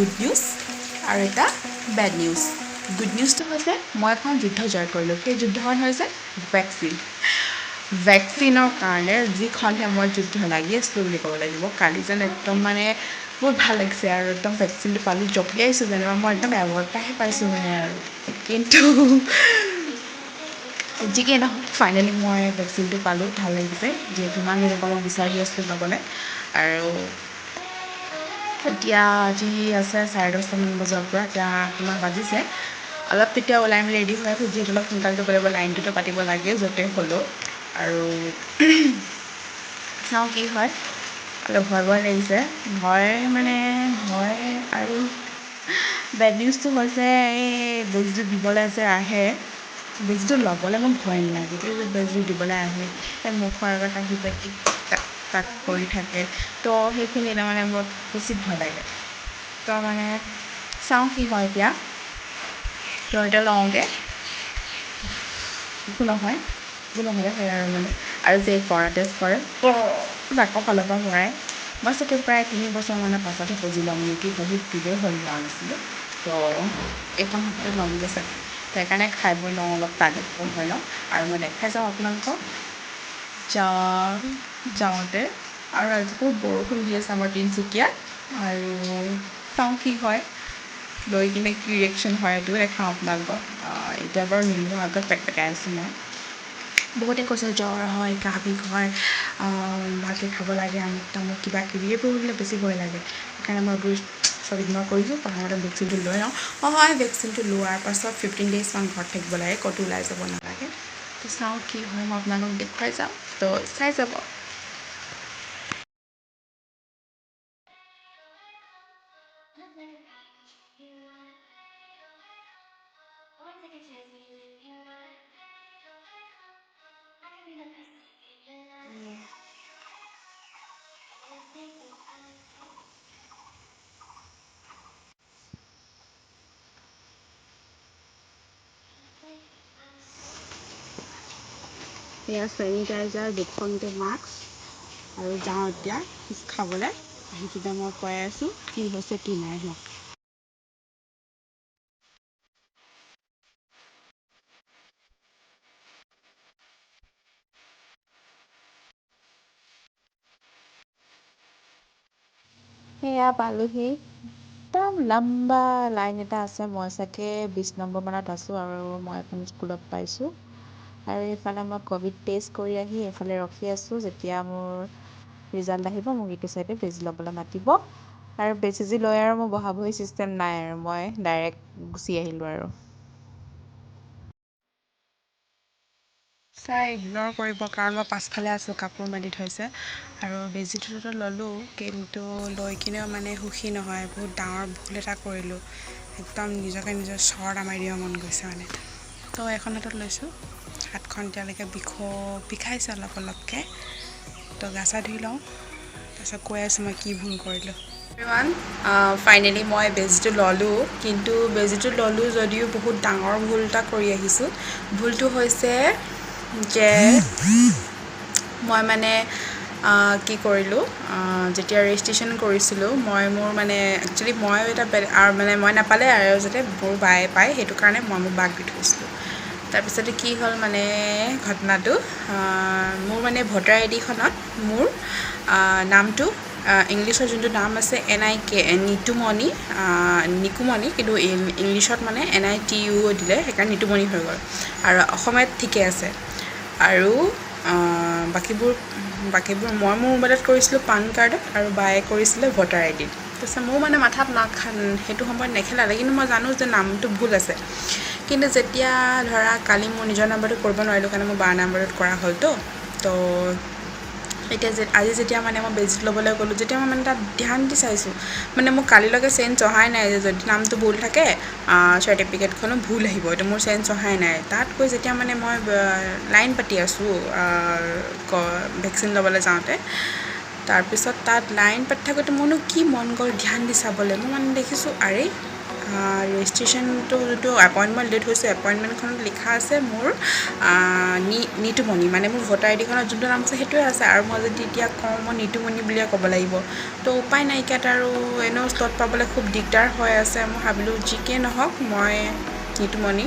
Good news আৰু এটা bed news good নিউজটো হৈছে মই এখন যুদ্ধ জয় কৰিলোঁ। সেই যুদ্ধখন হৈছে ভেকচিন ভেকচিনৰ কাৰণে যিখন মই যুদ্ধ লাগি আছিলোঁ বুলি ক'ব লাগিব। কালি যেন একদম মানে বহুত ভাল লাগিছে আৰু একদম ভেকচিনটো পালোঁ জঁপিয়াইছোঁ যেনিবা। মই একদম এবাৰপাহে পাইছোঁ মানে আৰু। কিন্তু যি কি নহওক ফাইনেলি মই ভেকচিনটো পালোঁ। ভাল লাগিছে। যিহেতু পৰা মই বিচাৰি আছিলোঁ ল'বলৈ আৰু এতিয়া আজি আছে চাৰে দহটামান বজাৰ পৰা এতিয়া কিমান বাজিছে। অলপ তেতিয়া ওলাই মেলি ৰেডি হৈ আছোঁ যিহেতু অলপ সোনকালে যাব লাগিব লাইনটোতো পাতিব লাগে য'তে হ'লেও আৰু চাওঁ কি হয়। অলপ ভয় ভয় লাগিছে। ভয় মানে ভয় আৰু বেড নিউজটো হৈছে এই বেজীটো দিবলৈ যে আহে বেজীটো ল'বলৈ মোৰ ভয় নালাগে এই যে বেজী দিবলৈ আহে। মুখৰ আগত আহি পেলাই টাক কৰি থাকে। তো সেইখিনি তাৰমানে মোৰ বেছি ভয় লাগে। তো মানে চাওঁ কি হয় এতিয়া। তো এতিয়া লওঁগৈ। একো নহয়। একো নহ'লে সেয়া আৰু মানে। আৰু যে কৰা টেষ্ট কৰে। নাকৰ ফালৰ পৰা ভৰাই মই চাগে প্ৰায় তিনি বছৰমানৰ পাছতহে বুজি ল'ম নেকি বহুত দিনেই হৈ যোৱা নাছিলোঁ। তো এইখন সপ্তাহত ল'মগৈ চাগে। সেইকাৰণে খাই বৈ লওঁ অলপ টাইমত হৈ লওঁ আৰু মই দেখাই যাওঁ আপোনালোকক। যাওঁ যাওঁতে আৰু আজি বহুত বৰষুণ দি আছে আমাৰ তিনিচুকীয়াত আৰু চাওঁ কি হয় লৈ কিনে কি ৰিয়েকশ্যন হয় এইটোও দেখাওঁ আপোনালোকক। এতিয়া বাৰু নিদিওঁ আগত পেকপেকাই আছোঁ মই। বহুতে কৈছে জ্বৰ হয় কাহ বিষ হয় ভালকৈ খাব লাগে আমুক তামুক কিবা কিবি এইবোৰ শুনিলে বেছি ভয় লাগে। সেইকাৰণে মই এইবোৰ চব ইগনৰ কৰিছোঁ প্ৰথমতে ভেকচিনটো লৈ লওঁ। অঁ হয় ভেকচিনটো লোৱাৰ পাছত ফিফটিন ডেইজমান ঘৰত থাকিব লাগে ক'তো ওলাই যাব নালাগে। তো চাওঁ কি হয় মই আপোনালোকক দেখুৱাই যাওঁ। তো চাই যাব এয়া চেনিটাইজাৰ দুখনকৈ মাস্ক আৰু যাওঁ এতিয়া খাবলৈ। সেইটোতে মই কৈ আছোঁ কি হৈছে কি নাই হোৱা। সেয়া পালোহি। একদম লম্বা লাইন এটা আছে মই চাগে বিছ নম্বৰ মানত আছোঁ আৰু মই এখন স্কুলত পাইছোঁ। আৰু এইফালে মই ক'ভিড টেষ্ট কৰি আহি এইফালে ৰখি আছোঁ। যেতিয়া মোৰ ৰিজাল্ট আহিব মোক এইটো চাইডে বেজী ল'বলৈ মাতিব। আৰু বেজী লৈ আৰু মোৰ বহা বহি ছিষ্টেম নাই আৰু মই ডাইৰেক্ট গুচি আহিলোঁ আৰু। চাই ইগনৰ কৰিব কাৰণ মই পাছফালে আছোঁ কাপোৰ মেলি থৈছে। আৰু বেজীটোতো ল'লোঁ কিন্তু লৈ কিনেও মানে সুখী নহয় বহুত ডাঙৰ ভুল এটা কৰিলোঁ। একদম নিজকে নিজৰ চৰ এটা মাৰি দিব মন গৈছে মানে। তো এখন হাতত লৈছোঁ। হাতখন এতিয়ালৈকে বিষো বিষাইছে অলপ অলপকৈ। তো গা চা ধুই লওঁ। তাৰপিছত কৈ আছোঁ মই কি ভুল কৰিলোঁ। ইমান ফাইনেলি মই বেজীটো ল'লোঁ। কিন্তু বেজীটো ল'লোঁ যদিও বহুত ডাঙৰ ভুল এটা কৰি আহিছোঁ। ভুলটো হৈছে যে মই মানে কি কৰিলোঁ যেতিয়া ৰেজিষ্ট্ৰেশ্যন কৰিছিলোঁ মই মোৰ মানে একচুৱেলি মই এটা আৰু মানে মই নাপালে আৰু যাতে মোৰ বায়ে পায় সেইটো কাৰণে মই মোৰ বাক দি থৈছিলোঁ। তাৰপিছতে কি হ'ল মানে ঘটনাটো মোৰ মানে ভোটাৰ আই ডিখনত মোৰ নামটো ইংলিছৰ যোনটো নাম আছে N I K Nitumoni Nikumoni, কিন্তু ইংলিছত মানে এন আই টি ইউ দিলে, সেইকাৰণে নিতুমণি হৈ গ'ল। আৰু অসমীয়াত ঠিকে আছে। আৰু বাকীবোৰ বাকীবোৰ, মই মোৰ মোবাইলত কৰিছিলোঁ পান কাৰ্ডত আৰু বায়ে কৰিছিলে ভোটাৰ আই ডিত তাৰপিছত মোৰ মানে মাথাত নাখা সেইটো সময়ত নেখেলালে, কিন্তু মই জানো যে নামটো ভুল আছে। কিন্তু যেতিয়া ধৰা কালি মোৰ নিজৰ নাম্বাৰটোত কৰিব নোৱাৰিলোঁ কাৰণে মোৰ বাৰ নাম্বাৰটোত কৰা হ'লতো, তো এতিয়া যে, আজি যেতিয়া মানে মই বেজী ল'বলৈ গ'লোঁ, যেতিয়া মই মানে তাত ধ্যান দি চাইছোঁ মানে মোৰ কালিলৈকে চেঞ্জ অহাই নাই যে যদি নামটো ভুল থাকে চাৰ্টিফিকেটখনো ভুল আহিব এতিয়া মোৰ চেঞ্জ অহাই নাই। তাত গৈ যেতিয়া মানে মই লাইন পাতি আছোঁ ভেকচিন ল'বলৈ যাওঁতে, তাৰপিছত তাত লাইন পাতি থাকোঁতে মোৰনো কি মন গ'ল ধ্যান দি চাবলৈ, মই মানে দেখিছোঁ, আৰে ৰেজিষ্ট্ৰেশ্যনটো যিটো এপইণ্টমেণ্ট ডেট হৈছে এপইণ্টমেণ্টখনত লিখা আছে মোৰ নি নিতুমণি। মানে মোৰ ভোটাৰ আই ডিখনত যোনটো নাম আছে সেইটোৱে আছে। আৰু মই যদি এতিয়া কওঁ মই নিতুমণি বুলিয়ে ক'ব লাগিব। তো উপায় নাইকিয়াত আৰু এনেও স্লট পাবলৈ খুব দিগদাৰ হৈ আছে। মই ভাবিলোঁ যি কি নহওক মই নিতুমণি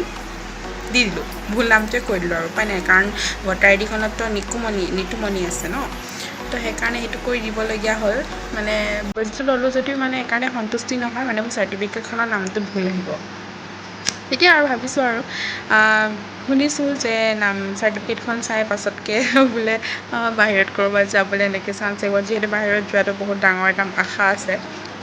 দি দিলোঁ। ভুল নামটোৱে কৈ দিলোঁ আৰু। উপায় নাই। কাৰণ ভোটাৰ আই ডিখনততো নিকুমণি নিতুমণি আছে ন? তো সেইকাৰণে সেইটো কৰি দিবলগীয়া হ'ল। মানে বস্তু ল'লোঁ যদিও মানে সেইকাৰণে সন্তুষ্টি নহয় মানে মোৰ চাৰ্টিফিকেটখনৰ নামটো ভুল আহিব। তেতিয়া আৰু ভাবিছোঁ আৰু শুনিছোঁ যে নাম চাৰ্টিফিকেটখন চাই পাছতকৈ বোলে বাহিৰত ক'ৰবাত যাবলৈ এনেকৈ চান্স আহিব। যিহেতু বাহিৰত যোৱাটো বহুত ডাঙৰ এটা আশা আছে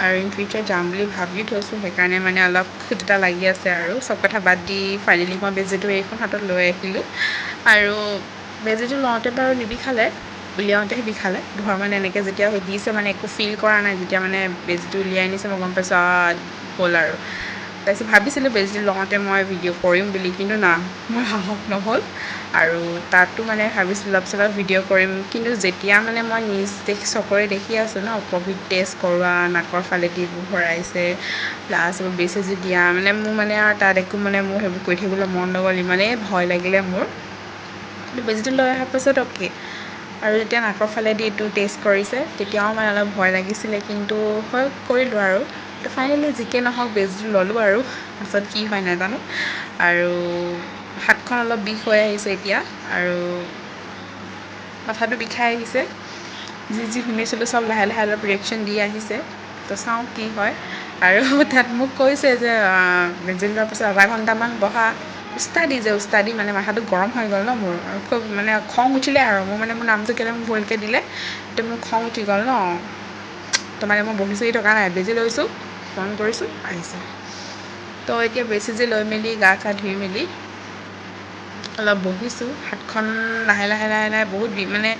আৰু ইন ফিউচাৰ যাম বুলি ভাবি থৈছোঁ সেইকাৰণে মানে অলপ খুট এটা লাগি আছে আৰু। চব কথা বাদ দি ফাইনেলি মই বেজীটো এইখন হাতত লৈ আহিলোঁ। আৰু বেজীটো লওঁতে বাৰু নিবিষালে উলিয়াওঁতেহে বিষালে। ধৰ মানে এনেকৈ যেতিয়া দিছে মানে একো ফিল কৰা নাই। যেতিয়া মানে বেজীটো উলিয়াই আনিছে মই গম পাইছোঁ হ'ল আৰু। তাৰপিছত ভাবিছিলোঁ বেজীটো লওঁতে মই ভিডিঅ' কৰিম বুলি কিন্তু না মোৰ সাহস নহ'ল। আৰু তাতো মানে ভাবিছিলোঁ অলপ চলপ ভিডিঅ' কৰিম। কিন্তু যেতিয়া মানে মই নিজ দেখি চকুৰে দেখি আছোঁ ন ক'ভিড টেষ্ট কৰোৱা নাকৰ ফালেদি ভৰাইছে প্লাছ বেজী চেজী দিয়া মানে মোৰ মানে আৰু তাত একো মানে মোৰ সেইবোৰ কৰি থাকিবলৈ মন নগ'ল ইমানেই ভয় লাগিলে মোৰ। কিন্তু বেজীটো লৈ অহাৰ পাছত অ'কে আৰু যেতিয়া নাকৰ ফালেদি এইটো টেষ্ট কৰিছে তেতিয়াও মানে অলপ ভয় লাগিছিলে কিন্তু হয় কৰিলোঁ আৰু। তো ফাইনেলি যিকে নহওক বেজীটো ল'লোঁ আৰু। পাছত কি হয় নাজানো। আৰু হাতখন অলপ বিষ হৈ আহিছে এতিয়া। আৰু মাথাটো বিষাই আহিছে। যি যি শুনিছিলোঁ চব লাহে লাহে অলপ ৰিয়েকশ্যন দি আহিছে। তো চাওঁ কি হয়। আৰু তাত মোক কৈছে যে বেজী লোৱাৰ পাছত আধা ঘণ্টামান বহা। উস্তাদি যে উস্তাদি মানে মাথাটো গৰম হৈ গ'ল ন মোৰ। খুব মানে খং উঠিলে আৰু। মোৰ মানে মোৰ নামটো কেলৈ ভুলকৈ দিলে তো মোৰ খং উঠি গ'ল ন। তো মানে মই বহি চহি থকা নাই বেজী লৈছোঁ ফোন কৰিছোঁ আহিছে। তো এতিয়া বেজী চেজী লৈ মেলি গা চা ধুই মেলি অলপ বহিছোঁ হাতখন লাহে লাহে লাহে লাহে বহুত মানে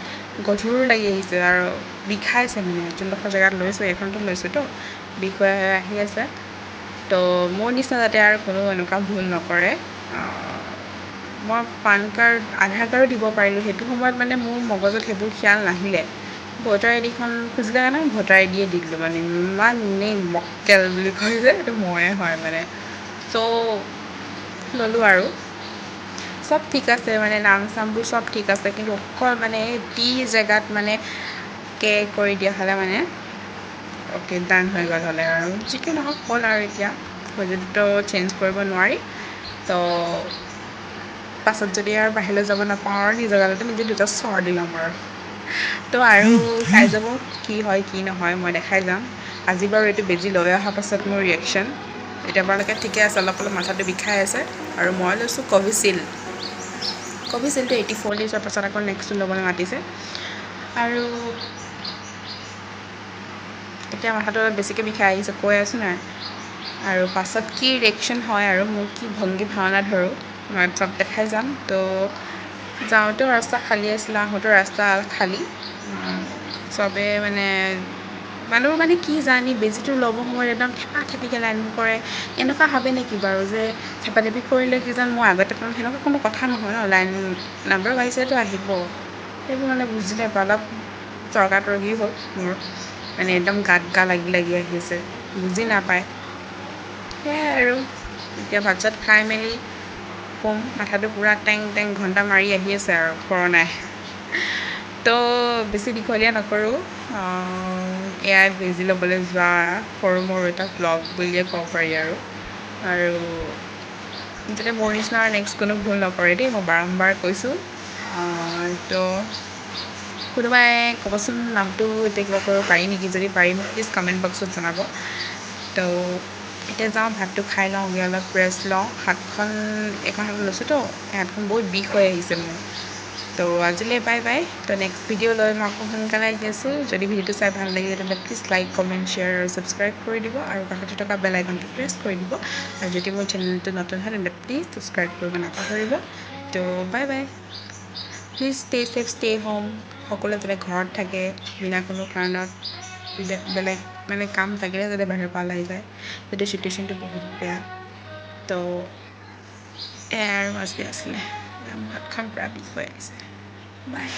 গধুৰ লাগি আহিছে আৰু বিষাইছে মানে যোনডোখৰ জেগাত লৈছোঁ এইখনতো লৈছোঁতো বিষ হৈ আহি আছে। তো মোৰ নিচিনা যাতে আৰু কোনো এনেকুৱা ভুল নকৰে। মই পান কাৰ্ড আধাৰ কাৰ্ডো দিব পাৰিলোঁ। সেইটো সময়ত মানে মোৰ মগজত সেইবোৰ খিয়াল নাহিলে। ভোটাৰ আই ডিখন খুজিলে কাৰণে ভোটাৰ আই ডিয়ে দি দিলোঁ মানে। ইমানেই মক্কেল বুলি কয় যে সেইটো ময়ে হয় মানে। চ' ল'লোঁ আৰু। চব ঠিক আছে মানে নাম চামবোৰ চব ঠিক আছে। কিন্তু অকল মানে টি জেগাত মানে কে কৰি দিয়া হ'লে মানে অ'কে ডান হৈ গ'ল হ'লে আৰু। যি কি নহওক হ'ল আৰু এতিয়া। বেজীটোতো চেঞ্জ কৰিব নোৱাৰি। তো পাছত যদি আৰু বাহিৰলৈ যাব নাপাওঁ আৰু নিজৰ গালতে নিজে দুটা চৰ দি ল'ম আৰু। তো আৰু চাই যাব কি হয় কি নহয় মই দেখাই যাম। আজি বাৰু এইটো বেজী লৈ অহাৰ পাছত মোৰ ৰিয়েকশ্যন এতিয়া বাৰলৈকে ঠিকে আছে অলপ অলপ মাথাটো বিষাই আছে আৰু মই লৈছোঁ কভিচিল্ড কভিচিল্ডটো এইটি ফ'ৰ ডেইজৰ পাছত আকৌ নেক্সটটো ল'বলৈ মাতিছে। আৰু এতিয়া মাথাটো অলপ বেছিকৈ বিষাই আহিছে কৈ আছোঁ নাই। আৰু পাছত কি ৰিয়েকশ্যন হয় আৰু মোৰ কি ভংগী ভাওনা ধৰোঁ মই চব দেখাই যাম। তো যাওঁতেও ৰাস্তা খালী আছিলে আহোঁতেও ৰাস্তা খালী। চবে মানে মানুহ মানে কি জানি বেজীটো ল'ব সময়ত একদম থেপা থেপিকৈ লাইন কৰে। এনেকুৱা ভাবে নেকি বাৰু যে থেপা থেপি কৰিলে কিজান মই আগতে পাম সেনেকুৱা কোনো কথা নহয় ন লাইন নাম্বাৰ বাঢ়িছেতো আহিব। সেইবোৰ মানে বুজি নাপায় অলপ তৰ্কাতৰ্কি হ'ল মোৰ। মানে একদম গাত গা লাগি লাগি আহিছে বুজি নাপায়। সেয়াই আৰু। এতিয়া ভাত চাত খাই মেলি শুম। মাথাটো পূৰা টেং টেং ঘণ্টা মাৰি আহি আছে আৰু কৰোণাই তো বেছি দীঘলীয়া নকৰোঁ। এয়াই বেজী ল'বলৈ যোৱা সৰু মৰু এটা ব্লগ বুলিয়ে ক'ব পাৰি আৰু। আৰু যাতে মোৰ নিচিনা আৰু নেক্সট কোনো ভুল নকৰে দেই মই বাৰম্বাৰ কৈছোঁ। তো কোনোবাই ক'বচোন নামটো এতিয়া কিবা কৰিব পাৰি নেকি? যদি পাৰি মোক প্লিজ কমেণ্ট বক্সত জনাব। তো এতিয়া যাওঁ ভাতটো খাই লওঁগৈ অলপ ৰেষ্ট লওঁ। হাতখন এইখন হাতত লৈছোঁতো হাতখন বহুত বিষ হৈ আহিছে মোৰ। তো আজিলৈ বাই বাই তো নেক্সট ভিডিঅ' লৈ মই আকৌ সোনকালে আহি আছোঁ। যদি ভিডিঅ'টো চাই ভাল লাগিলে তেন্তে প্লিজ লাইক কমেণ্ট শ্বেয়াৰ আৰু ছাবস্ক্ৰাইব কৰি দিব আৰু কাষতে থকা বেল আইকনটো প্ৰেছ কৰি দিব। আৰু যদি মোৰ চেনেলটো নতুন হয় তেন্তে প্লিজ ছাবস্ক্ৰাইব কৰিব নাপাহৰিব। তো bye bye please stay safe stay home সকলোৱে যাতে ঘৰত থাকে বিনা কোনো কাৰণত। বেলেগ মানে কাম থাকিলে যাতে বাহিৰৰ পৰা ওলাই যায় যদি চিটুৱেশ্যনটো বহুত বেয়া তো এয়াই আৰু আজি আছিলে মোৰ হাতখন পূৰা বিষ হৈ আহিছে বাই